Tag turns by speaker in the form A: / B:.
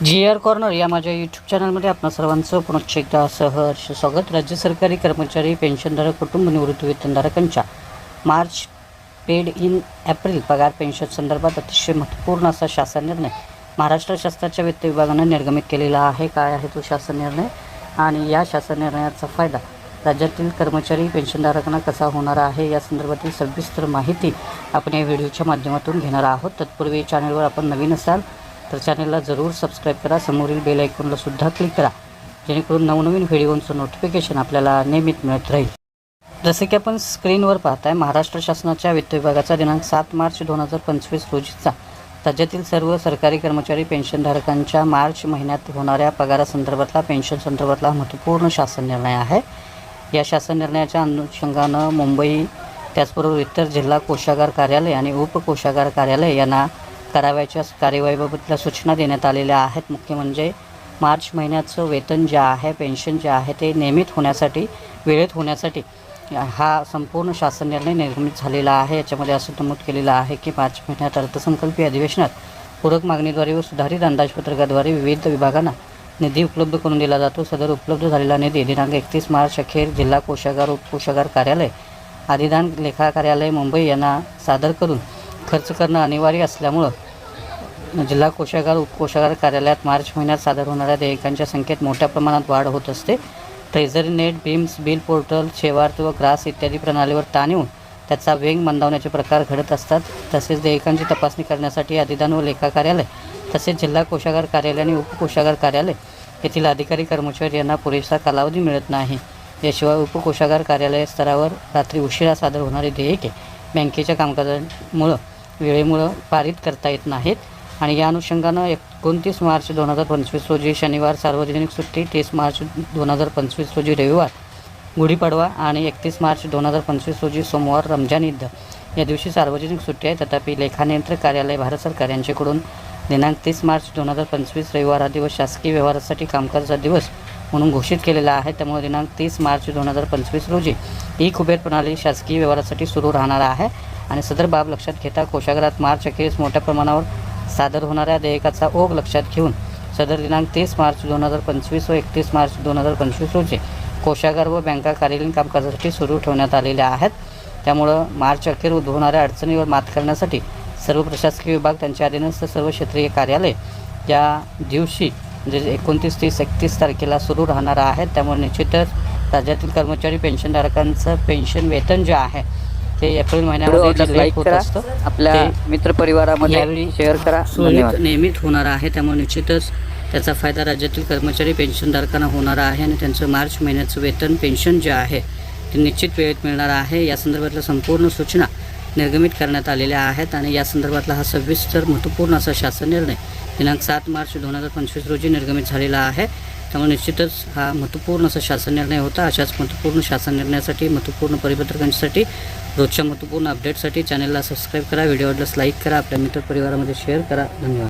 A: जी R corner या माझ्या YouTube चॅनलमध्ये आपणा सर्वांचं पुनश्च एकदा सहर्ष स्वागत. राज्य सरकारी कर्मचारी पेन्शनधारक कुटुंब निवृत्ती वेतनधारकांच्या मार्च पेड इन एप्रिल पगार पेन्शन संदर्भात अतिशय महत्त्वपूर्ण असा शासन निर्णय महाराष्ट्र शासनाच्या वित्त विभागानं निर्गमित केलेला आहे. काय आहे तो शासन निर्णय? आणि या शासन निर्णयाचा फायदा राज्यातील कर्मचारी पेन्शनधारकांना कसा होणार आहे? या संदर्भातील सविस्तर माहिती आपण या व्हिडिओच्या माध्यमातून घेणार आहोत. तत्पूर्वी चॅनलवर आपण नवीन असाल तर चॅनलला जरूर सबस्क्राईब करा. समोरील बेल आयकॉनला सुद्धा क्लिक करा. जेणेकरून नवनवीन व्हिडिओंचं नोटिफिकेशन आपल्याला नियमित मिळत राहील. जसे की आपण स्क्रीनवर पाहताय महाराष्ट्र शासनाच्या वित्त विभागाचा दिनांक सात मार्च दोन हजार पंचवीस रोजीचा. राज्यातील सर्व सरकारी कर्मचारी पेन्शनधारकांच्या मार्च महिन्यात होणाऱ्या पगारासंदर्भातला पेन्शन संदर्भातला महत्त्वपूर्ण शासन निर्णय आहे. या शासन निर्णयाच्या अनुषंगानं मुंबई त्याचबरोबर इतर जिल्हा कोषागार कार्यालय आणि उपकोषागार कार्यालय यांना करावयाच्या कार्यवाहीबाबतल्या सूचना देण्यात आलेल्या आहेत. मुख्य म्हणजे मार्च महिन्याचं वेतन जे आहे पेन्शन जे आहे ते नियमित होण्यासाठी वेळेत होण्यासाठी हा संपूर्ण शासन निर्णय निर्मित झालेला आहे. याच्यामध्ये असं नमूद केलेलं आहे की मार्च महिन्यात अर्थसंकल्पीय अधिवेशनात पूरक मागणीद्वारे व सुधारित अंदाजपत्रकाद्वारे विविध विभागांना निधी उपलब्ध करून दिला जातो. सदर उपलब्ध झालेला निधी दिनांक एकतीस मार्च अखेर जिल्हा कोषागार उपकोषागार कार्यालय अधिदान लेखा कार्यालय मुंबई यांना सादर करून खर्च करणं अनिवार्य असल्यामुळं जिल्हा कोषागार उपकोषागार कार्यालयात मार्च महिन्यात सादर होणाऱ्या देयकांच्या संख्येत मोठ्या प्रमाणात वाढ होत असते. Treasury net BEAMS bill portal Sevaarth व ग्रास इत्यादी प्रणालीवर ताण येऊन त्याचा वेग मंदावण्याचे प्रकार घडत असतात. तसेच देयकांची तपासणी करण्यासाठी अधिदान व लेखा कार्यालय तसेच जिल्हा कोषागार कार्यालय आणि उपकोषागार कार्यालय येथील अधिकारी कर्मचारी यांना पुरेसा कालावधी मिळत नाही. याशिवाय उपकोषागार कार्यालय स्तरावर रात्री उशिरा सादर होणारी देयके बँकेच्या कामकाजामुळं वेळेमुळं पारित करता येत नाहीत. आणि या अनुषंगानं एकोणतीस मार्च दोन हजार पंचवीस रोजी शनिवार सार्वजनिक सुट्टी तीस मार्च दोन हजार पंचवीस रोजी रविवार गुढीपाडवा आणि एकतीस मार्च दोन हजार पंचवीस रोजी सोमवार रमजान ईद. या दिवशी सार्वजनिक सुट्टी आहे. तथापि लेखानियंत्रक कार्यालय भारत सरकार यांच्याकडून दिनांक तीस मार्च दोन हजार पंचवीस रविवार हा दिवस शासकीय व्यवहारासाठी कामकाजाचा दिवस म्हणून घोषित केलेला आहे. त्यामुळे दिनांक तीस मार्च दोन हजार पंचवीस रोजी ई कुबेर प्रणाली शासकीय व्यवहारासाठी सुरू राहणार आहे. आणि सदर बाब लक्षात घेता कोशागरात मार्च अखेरीस मोठ्या प्रमाणावर सादर होणाऱ्या देयकाचा ओघ लक्षात घेऊन सदर दिनांक तीस मार्च दोन हजार पंचवीस व एकतीस मार्च दोन हजार पंचवीस रोजी कोशागार व बँका कार्यालयीन कामकाजासाठी सुरू ठेवण्यात आलेल्या आहेत. त्यामुळं मार्च अखेर उद्भवणाऱ्या अडचणीवर मात करण्यासाठी सर्व प्रशासकीय विभाग त्यांच्या अधीनस्थ सर्व क्षेत्रीय कार्यालय या दिवशी म्हणजे एकोणतीस तीस एकतीस तारखेला सुरू राहणार आहेत. त्यामुळे निश्चितच राज्यातील कर्मचारी पेन्शनधारकांचं पेन्शन वेतन जे आहे ते एप्रिल महिन्यामध्ये लेट होत असतं.
B: आपल्या मित्रपरिवारामध्ये शेअर करा.
A: नियमित होणार आहे त्यामुळे निश्चितच त्याचा फायदा राज्यातील कर्मचारी पेन्शनधारकांना होणार आहे आणि त्यांचं मार्च महिन्याचं वेतन पेन्शन जे आहे ते निश्चित वेळेत मिळणार आहे. या संदर्भातल्या संपूर्ण सूचना निर्गमित करण्यात आलेल्या आहेत आणि या संदर्भातला हा सविस्तर महत्त्वपूर्ण असा शासन निर्णय दिनांक सात मार्च दोन हजार पंचवीस रोजी निर्गमित झालेला आहे. त्यामुळे निश्चितच हा महत्त्वपूर्ण असा शासन निर्णय होता. अशाच महत्त्वपूर्ण शासन निर्णयासाठी महत्त्वपूर्ण परिपत्रकांसाठी रोजच्या महत्त्वपूर्ण अपडेटसाठी चॅनलला सबस्क्राईब करा व्हिडिओ आवडल्यास लाईक करा आपल्या मित्रपरिवारामध्ये शेअर करा. धन्यवाद.